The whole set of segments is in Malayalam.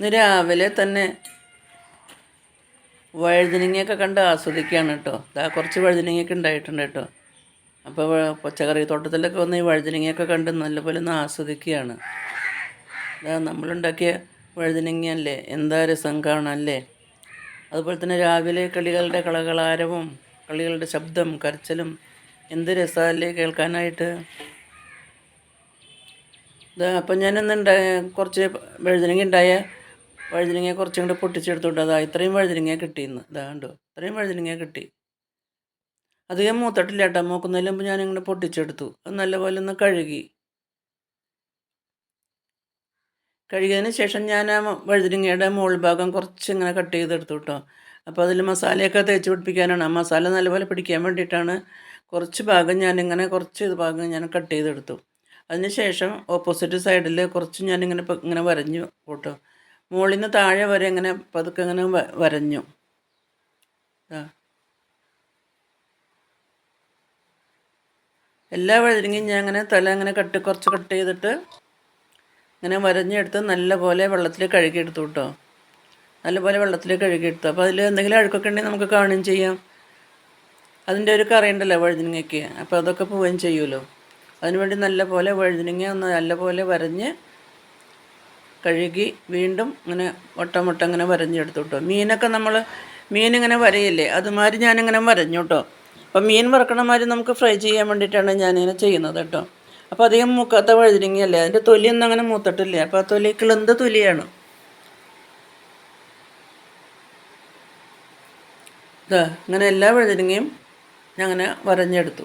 ഇന്ന് രാവിലെ തന്നെ വഴുതനങ്ങയൊക്കെ കണ്ട് ആസ്വദിക്കുകയാണ് കേട്ടോ. ഇതാ കുറച്ച് വഴുതനങ്ങയൊക്കെ ഉണ്ടായിട്ടുണ്ട് കേട്ടോ. അപ്പോൾ പച്ചക്കറി തോട്ടത്തിലൊക്കെ വന്ന് ഈ വഴുതനങ്ങയൊക്കെ കണ്ട് നല്ലപോലെ ഒന്ന് ആസ്വദിക്കുകയാണ്. ഇതാ നമ്മളുണ്ടാക്കിയ വഴുതനങ്ങയല്ലേ? എന്താ രസം കാണാനല്ലേ? അതുപോലെ തന്നെ രാവിലെ കളികളുടെ കളകളാരവും കളികളുടെ ശബ്ദം കരച്ചിലും എന്ത് രസമല്ലേ കേൾക്കാനായിട്ട്? ഇതാ അപ്പം ഞാനൊന്ന് ഉണ്ടായ കുറച്ച് വഴുതനങ്ങ ഉണ്ടായ വഴുതനങ്ങ കുറച്ചും കൂടെ പൊട്ടിച്ചെടുത്തോട്ട് അതാ ഇത്രയും വഴുതനങ്ങ കിട്ടിയെന്ന് ഇതാ കണ്ടോ? ഇത്രയും വഴുതനങ്ങ കിട്ടി. അധികം മൂത്തട്ടില്ല കേട്ടോ. മൂക്കുന്നതിന് മുമ്പ് ഞാനിങ്ങനെ പൊട്ടിച്ചെടുത്തു. അത് നല്ലപോലെ ഒന്ന് കഴുകി. കഴുകിയതിന് ശേഷം ഞാൻ ആ വഴുതിരിങ്ങയുടെ മുകൾ ഭാഗം കുറച്ച് ഇങ്ങനെ കട്ട് ചെയ്തെടുത്തു കേട്ടോ. അപ്പോൾ അതിൽ മസാലയൊക്കെ തേച്ച് പിടിപ്പിക്കാനാണ്. ആ മസാല നല്ലപോലെ പിടിക്കാൻ വേണ്ടിയിട്ടാണ് കുറച്ച് ഭാഗം ഞാനിങ്ങനെ കുറച്ച് ഇത് ഭാഗം ഞാൻ കട്ട് ചെയ്തെടുത്തു. അതിന് ശേഷം ഓപ്പോസിറ്റ് സൈഡിൽ കുറച്ച് ഞാനിങ്ങനെ ഇങ്ങനെ വരഞ്ഞു കേട്ടോ. മുകളിൽ നിന്ന് താഴെ വരെ ഇങ്ങനെ പതുക്കെ ഇങ്ങനെ വരഞ്ഞു. എല്ലാ വഴുതിരിങ്ങയും ഞാൻ അങ്ങനെ തല അങ്ങനെ കട്ട് കുറച്ച് കട്ട് ചെയ്തിട്ട് ഇങ്ങനെ വരഞ്ഞെടുത്ത് നല്ലപോലെ വെള്ളത്തിൽ കഴുകിയെടുത്തു കേട്ടോ. നല്ലപോലെ വെള്ളത്തിൽ കഴുകിയെടുത്തു. അപ്പോൾ അതിൽ എന്തെങ്കിലും അഴുക്കൊക്കെ ഉണ്ടെങ്കിൽ നമുക്ക് കാണുകയും ചെയ്യാം. അതിന്റെ ഒരു കറിയുണ്ടല്ലോ വഴുതിനങ്ങയ്ക്ക് അപ്പോൾ അതൊക്കെ പോവുകയും ചെയ്യുമല്ലോ. അതിനുവേണ്ടി നല്ലപോലെ വഴുതിനങ്ങ ഒന്ന് നല്ലപോലെ വരഞ്ഞ് കഴുകി വീണ്ടും ഇങ്ങനെ വട്ടം വട്ടം ഇങ്ങനെ വരഞ്ഞെടുത്തു കേട്ടോ മീനൊക്കെ നമ്മൾ മീനിങ്ങനെ വരയില്ലേ അതുമാതിരി ഞാനിങ്ങനെ വരഞ്ഞു കേട്ടോ അപ്പം മീൻ വറക്കണ മാതിരി നമുക്ക് ഫ്രൈ ചെയ്യാൻ വേണ്ടിയിട്ടാണ് ഞാനിങ്ങനെ ചെയ്യുന്നത് കേട്ടോ അപ്പോൾ അധികം മുക്കാത്ത വഴുതിരിങ്ങയല്ലേ അതിന്റെ തൊലിയൊന്നും അങ്ങനെ മൂത്തിട്ടില്ല. അപ്പോൾ ആ തൊലി കിളന്ത് തൊലിയാണ്. ഇതാ ഇങ്ങനെ എല്ലാ വഴുതിരിങ്ങയും ഞാൻ അങ്ങനെ വരഞ്ഞെടുത്തു.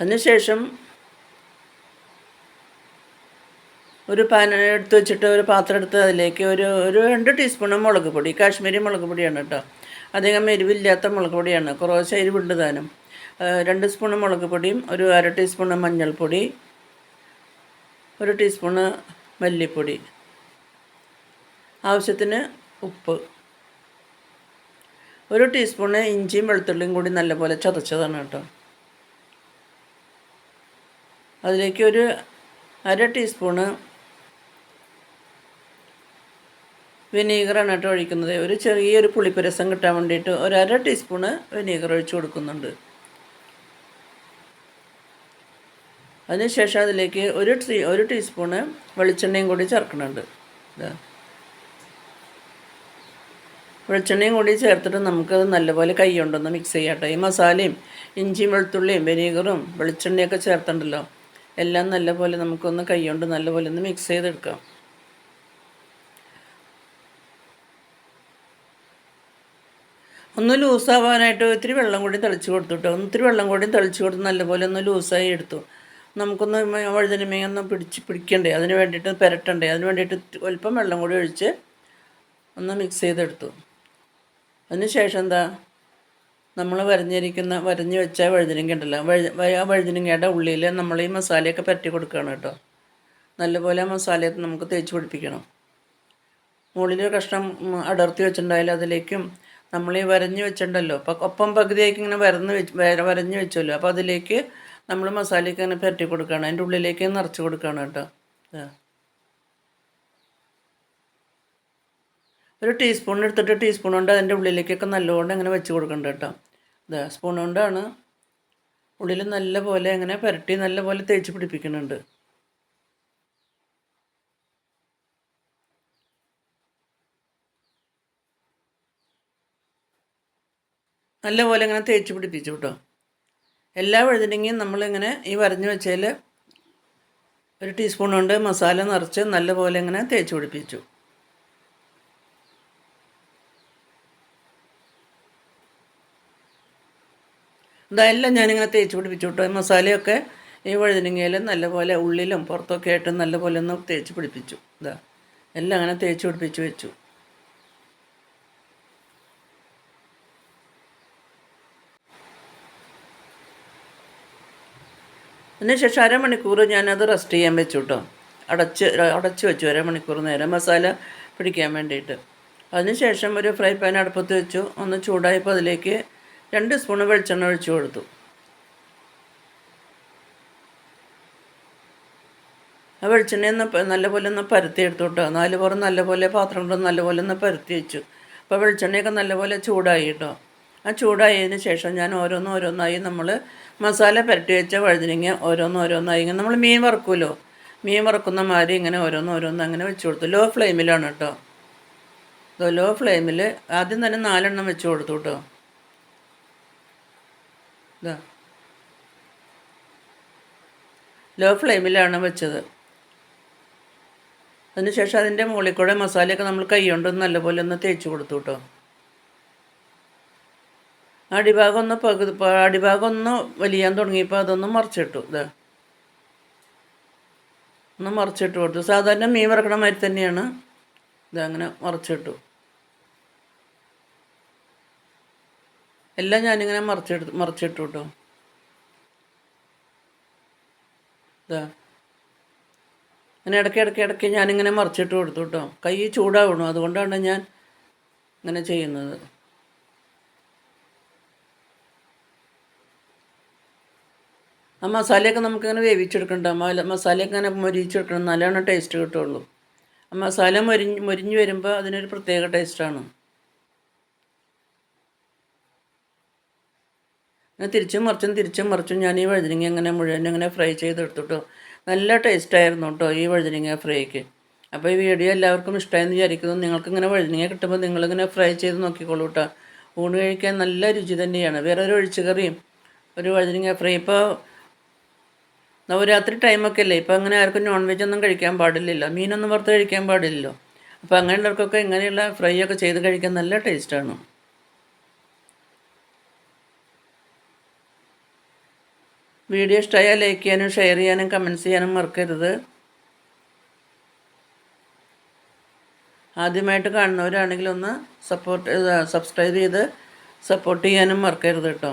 അതിനുശേഷം ഒരു പാൻ എടുത്ത് വെച്ചിട്ട് ഒരു പാത്രം എടുത്ത് അതിലേക്ക് ഒരു ഒരു രണ്ട് ടീസ്പൂണ് മുളക് പൊടി കാശ്മീരി മുളക് പൊടിയാണ് കേട്ടോ. അധികം എരിവില്ലാത്ത മുളക് പൊടിയാണ്. കുറച്ച് എരിവുണ്ട് താനും. രണ്ട് സ്പൂണ് മുളക് പൊടിയും ഒരു അര ടീസ്പൂണ് മഞ്ഞൾപ്പൊടി ഒരു ടീസ്പൂണ് മല്ലിപ്പൊടി. ആവശ്യത്തിന് ഉപ്പ്. ഒരു ടീസ്പൂണ് ഇഞ്ചിയും വെളുത്തുള്ളിയും കൂടി നല്ലപോലെ ചതച്ചതാണ് കേട്ടോ. അതിലേക്ക് ഒരു അര ടീസ്പൂണ് വിനീഗറാണ് കേട്ടോ ഒഴിക്കുന്നത്. ഒരു ചെറിയൊരു പുളിപ്പരസം കിട്ടാൻ വേണ്ടിയിട്ട് ഒരു അര ടീസ്പൂണ് വിനീഗർ ഒഴിച്ച് കൊടുക്കുന്നുണ്ട്. അതിനുശേഷം അതിലേക്ക് ഒരു ടീ ഒരു ടീസ്പൂണ് വെളിച്ചെണ്ണയും കൂടി ചേർക്കുന്നുണ്ട്. വെളിച്ചെണ്ണയും കൂടി ചേർത്തിട്ട് നമുക്കത് നല്ലപോലെ കൈ കൊണ്ടൊന്ന് മിക്സ് ചെയ്യാട്ടോ ഈ മസാലയും ഇഞ്ചിയും വെളുത്തുള്ളിയും വിനീഗറും വെളിച്ചെണ്ണയൊക്കെ ചേർത്തുണ്ടല്ലോ എല്ലാം നല്ലപോലെ നമുക്കൊന്ന് കൈ കൊണ്ട് നല്ലപോലെ ഒന്ന് മിക്സ് ചെയ്തെടുക്കാം. ഒന്ന് ലൂസാവാനായിട്ട് ഇത്തിരി വെള്ളം കൂടി തെളിച്ച് കൊടുത്തു കേട്ടോ ഒത്തിരി വെള്ളം കൂടി തെളിച്ച് കൊടുത്ത് നല്ലപോലെ ഒന്ന് ലൂസായി എടുത്തു. നമുക്കൊന്ന് വഴുതനമേ ഒന്ന് പിടിച്ച് പിടിക്കണ്ടേ? അതിന് വേണ്ടിയിട്ട് പുരട്ടണ്ടേ? അതിന് വേണ്ടിയിട്ട് അല്പം വെള്ളം കൂടി ഒഴിച്ച് ഒന്ന് മിക്സ് ചെയ്തെടുത്തു. അതിന് ശേഷം എന്താ? നമ്മൾ വരഞ്ഞിരിക്കുന്ന വരഞ്ഞ് വെച്ച വഴുതനങ്ങ ഉണ്ടല്ലോ. ആ വഴുതനങ്ങയുടെ ഉള്ളിൽ നമ്മൾ ഈ മസാലയൊക്കെ പരട്ടി കൊടുക്കുകയാണ് കേട്ടോ. നല്ലപോലെ മസാലയൊക്കെ നമുക്ക് തേച്ച് പിടിപ്പിക്കണം. മുകളിൽ കഷ്ണം അടർത്തി വെച്ചിട്ടുണ്ടായാലും അതിലേക്കും നമ്മൾ ഈ വരഞ്ഞ് വെച്ചിട്ടുണ്ടല്ലോ അപ്പം ഒപ്പം പകുതിയാക്കി ഇങ്ങനെ വരന്ന് വെച്ച് വര- വരഞ്ഞ് വെച്ചല്ലോ. അപ്പോൾ അതിലേക്ക് നമ്മൾ മസാലയ്ക്ക് ഇങ്ങനെ പരട്ടി കൊടുക്കുകയാണ് അതിന്റെ ഉള്ളിലേക്ക് നിറച്ച് കൊടുക്കുകയാണ് കേട്ടോ. ഒരു ടീസ്പൂൺ എടുത്തിട്ട് ടീസ്പൂൺ കൊണ്ട് അതിന്റെ ഉള്ളിലേക്കൊക്കെ നല്ലോണം ഇങ്ങനെ വെച്ച് കൊടുക്കണ്ട കേട്ടോ. ഇതാ സ്പൂൺ കൊണ്ടാണ് ഉള്ളിൽ നല്ലപോലെ അങ്ങനെ പുരട്ടി നല്ലപോലെ തേച്ച് പിടിപ്പിക്കുന്നുണ്ട്. നല്ലപോലെ ഇങ്ങനെ തേച്ച് പിടിപ്പിച്ചു കേട്ടോ എല്ലാ വഴുതനങ്ങയും നമ്മളിങ്ങനെ ഈ വരഞ്ഞു വെച്ചതിൽ ഒരു ടീസ്പൂൺ കൊണ്ട് മസാല നിറച്ച് നല്ലപോലെ ഇങ്ങനെ തേച്ച് പിടിപ്പിച്ചു. ഇതെല്ലാം ഞാനിങ്ങനെ തേച്ച് പിടിപ്പിച്ചു കേട്ടോ മസാലയൊക്കെ ഈ വഴുതനങ്ങയിൽ നല്ലപോലെ ഉള്ളിലും പുറത്തൊക്കെ ആയിട്ട് നല്ലപോലെ ഒന്ന് തേച്ച് പിടിപ്പിച്ചു. ഇതാ എല്ലാം അങ്ങനെ തേച്ച് പിടിപ്പിച്ച് വെച്ചു. അതിനുശേഷം അരമണിക്കൂർ ഞാനത് റെസ്റ്റ് ചെയ്യാൻ വെച്ചു കേട്ടോ അടച്ച് അടച്ച് വെച്ചു അരമണിക്കൂർ നേരം. മസാല പിടിക്കാൻ വേണ്ടിയിട്ട്. അതിനുശേഷം ഒരു ഫ്രൈ പാൻ അടുപ്പത്ത് വെച്ചു. ഒന്ന് ചൂടായപ്പോൾ അതിലേക്ക് രണ്ട് സ്പൂൺ വെളിച്ചെണ്ണ ഒഴിച്ചു കൊടുത്തു. ആ വെളിച്ചെണ്ണ ഒന്ന് നല്ലപോലെ ഒന്ന് പരത്തി എടുത്തു കേട്ടോ നാല് പുറം നല്ലപോലെ പാത്രം കൊണ്ട് നല്ലപോലെ ഒന്ന് പരത്തി വെച്ചു. അപ്പോൾ വെളിച്ചെണ്ണയൊക്കെ നല്ലപോലെ ചൂടായി കേട്ടോ ആ ചൂടായതിന് ശേഷം ഞാൻ ഓരോന്ന് ഓരോന്നായി നമ്മൾ മസാല പുരട്ടി വെച്ച വഴുതനങ്ങ ഓരോന്നോരോന്നായി. ഇങ്ങനെ നമ്മൾ മീൻ വറക്കുമല്ലോ മീൻ വറക്കുന്ന മാതിരി ഇങ്ങനെ ഓരോന്നോരോന്ന് ഓരോന്ന് അങ്ങനെ വെച്ച് കൊടുത്തു. ലോ ഫ്ലെയിമിലാണ് കേട്ടോ ലോ ഫ്ലെയിമിൽ ആദ്യം തന്നെ നാലെണ്ണം വെച്ച് കൊടുത്തു കേട്ടോ ഇതാ ലോ ഫ്ലെയിമിലാണ് വെച്ചത്. അതിനുശേഷം അതിന്റെ മുകളിൽ കൂടെ മസാലയൊക്കെ നമ്മൾ കൈ കൊണ്ട് നല്ലപോലെ ഒന്ന് തേച്ച് കൊടുത്തു കേട്ടോ അടിഭാഗം ഒന്ന് പകുതി അടിഭാഗം ഒന്ന് വലിയാൻ തുടങ്ങിയപ്പോൾ അതൊന്ന് മറിച്ചിട്ടു ഇതാ ഒന്ന് മറിച്ചിട്ട് കൊടുത്തു. സാധാരണ മീൻ വറക്കണ മാതിരി തന്നെയാണ്. ഇതങ്ങനെ മറിച്ചിട്ടു. എല്ലാം ഞാനിങ്ങനെ മറിച്ചെടുത്ത് മറിച്ചിട്ടു കേട്ടോ ഇതാ അങ്ങനെ ഇടയ്ക്ക് ഇടയ്ക്ക് ഇടയ്ക്ക് ഞാനിങ്ങനെ മറിച്ചിട്ട് കൊടുത്തു കേട്ടോ കൈ ചൂടാവണു. അതുകൊണ്ടാണ് ഞാൻ ഇങ്ങനെ ചെയ്യുന്നത്. ആ മസാലയൊക്കെ നമുക്കിങ്ങനെ വേവിച്ചെടുക്കണ്ട. മസാലയൊക്കെ ഇങ്ങനെ മൊരിച്ചെടുക്കണം നല്ലോണം ടേസ്റ്റ് കിട്ടുള്ളൂ. ആ മസാല മൊരിഞ്ഞ് മൊരിഞ്ഞ് വരുമ്പോൾ അതിനൊരു പ്രത്യേക ടേസ്റ്റാണ് അങ്ങനെ തിരിച്ചും മറിച്ചും തിരിച്ചും മറിച്ചും ഞാൻ ഈ വഴുതനങ്ങ ഇങ്ങനെ മുഴുവൻ ഇങ്ങനെ ഫ്രൈ ചെയ്തെടുത്തിട്ടോ. നല്ല ടേസ്റ്റായിരുന്നു കേട്ടോ ഈ വഴുതനങ്ങ ഫ്രൈക്ക് അപ്പോൾ ഈ വീഡിയോ എല്ലാവർക്കും ഇഷ്ടമായെന്ന് വിചാരിക്കുന്നു. നിങ്ങൾക്ക് ഇങ്ങനെ കിട്ടുമ്പോൾ നിങ്ങളിങ്ങനെ ഫ്രൈ ചെയ്ത് നോക്കിക്കോളൂ കേട്ടോ ഊണ് കഴിക്കാൻ നല്ല രുചി തന്നെയാണ്. വേറെ ഒരു ഒഴിച്ചുകറിയും ഒരു വഴുതനങ്ങ ഫ്രൈ ഇപ്പോൾ നവരാത്രി ടൈമൊക്കെ അല്ലേ ഇപ്പം അങ്ങനെ ആർക്കും നോൺ വെജ് ഒന്നും കഴിക്കാൻ പാടില്ലല്ലോ. മീനൊന്നും വറുത്ത് കഴിക്കാൻ പാടില്ലല്ലോ. അപ്പോൾ അങ്ങനെയുള്ളവർക്കൊക്കെ ഇങ്ങനെയുള്ള ഫ്രൈ ഒക്കെ ചെയ്ത് കഴിക്കാൻ നല്ല ടേസ്റ്റാണ്. വീഡിയോ ഇഷ്ടമായാൽ ലൈക്ക് ചെയ്യാനും ഷെയർ ചെയ്യാനും കമന്റ്സ് ചെയ്യാനും മറക്കരുത്. ആദ്യമായിട്ട് കാണുന്നവരാണെങ്കിൽ ഒന്ന് സപ്പോർട്ട് സബ്സ്ക്രൈബ് ചെയ്ത് സപ്പോർട്ട് ചെയ്യാനും മറക്കരുത് കേട്ടോ.